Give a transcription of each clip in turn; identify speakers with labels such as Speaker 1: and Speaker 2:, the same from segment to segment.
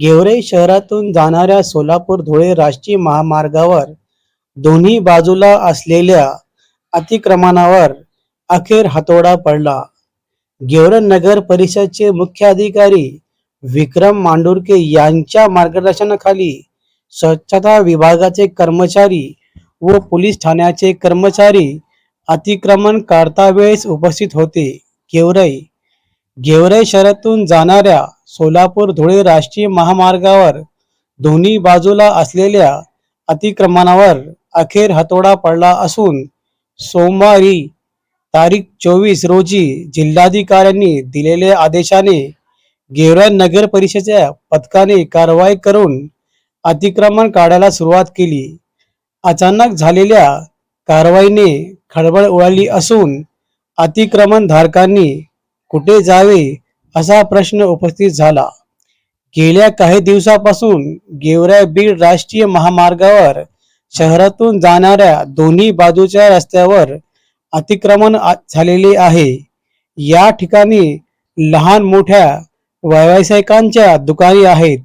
Speaker 1: गेवराई शहरातून जाणाऱ्या सोलापूर धुळे राष्ट्रीय महामार्गावर दोन्ही बाजूला असलेल्या अतिक्रमणावर अखेर हातोडा पडला. गेवराई नगर परिषदचे मुख्य अधिकारी विक्रम मांडुरके यांच्या मार्गदर्शनाखाली स्वच्छता विभागाचे कर्मचारी व पोलीस ठाण्याचे कर्मचारी अतिक्रमण काढता वेळेस उपस्थित होते. गेवराई गेवराई शहरातून जाणाऱ्या सोलापूर धुळे राष्ट्रीय महामार्गावर दोन्ही बाजूला असलेल्या अतिक्रमणावर अखेर हातोडा पडला असून सोमवारी तारीख चोवीस रोजी जिल्हाधिकाऱ्यांनी दिलेल्या आदेशाने गेवराई नगर परिषदेच्या पथकाने कारवाई करून अतिक्रमण काढायला सुरुवात केली. अचानक झालेल्या कारवाईने खळबळ उडाली असून अतिक्रमण धारकांनी कुठे जावे असा प्रश्न उपस्थित झाला. गेल्या काही दिवसापासून गेवराय बीड राष्ट्रीय महामार्गावर शहरातून जाणाऱ्या दोन्ही बाजूच्या रस्त्यावर अतिक्रमण झालेले आहे. या ठिकाणी लहान मोठ्या व्यावसायिकांच्या दुकाने आहेत.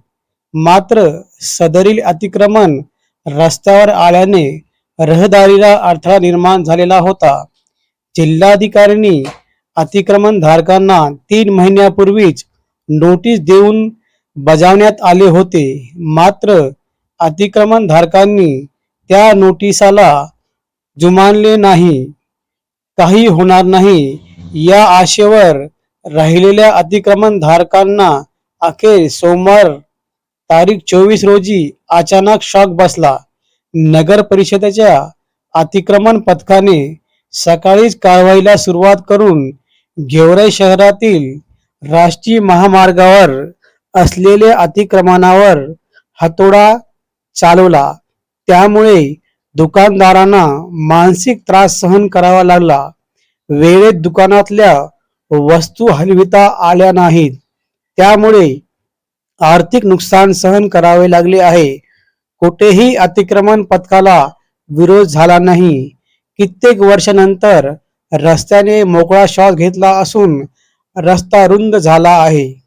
Speaker 1: मात्र सदरील अतिक्रमण रस्त्यावर आल्याने रहदारीला अडथळा निर्माण झालेला होता. जिल्हाधिकाऱ्यांनी अतिक्रमण धारकांना तीन महिन्यापूर्वीच नोटीस देऊन बजावण्यात आले होते. मात्र अतिक्रमण धारकांनी त्या नोटिसाला जुमानले नाही. काही होणार नाही. या आशेवर राहिलेल्या अतिक्रमण धारकांना अखेर सोमवार तारीख चोवीस रोजी अचानक शॉक बसला. नगर परिषदेच्या अतिक्रमण पथकाने सकाळीच कारवाईला सुरुवात करून गेवराई शहरातील राष्ट्रीय महामार्गावर असलेल्या अतिक्रमणावर हातोडा चालवला. त्यामुळे दुकानदारांना मानसिक त्रास सहन करावा लागला. वेळेत दुकानातल्या वस्तू हलविता आल्या नाहीत. त्यामुळे आर्थिक नुकसान सहन करावे लागले आहे. कुठेही अतिक्रमण पथकाला विरोध झाला नाही. कित्येक वर्षानंतर रस्त्याने मोकळा श्वास घेतला असून रस्ता रुंद झाला आहे.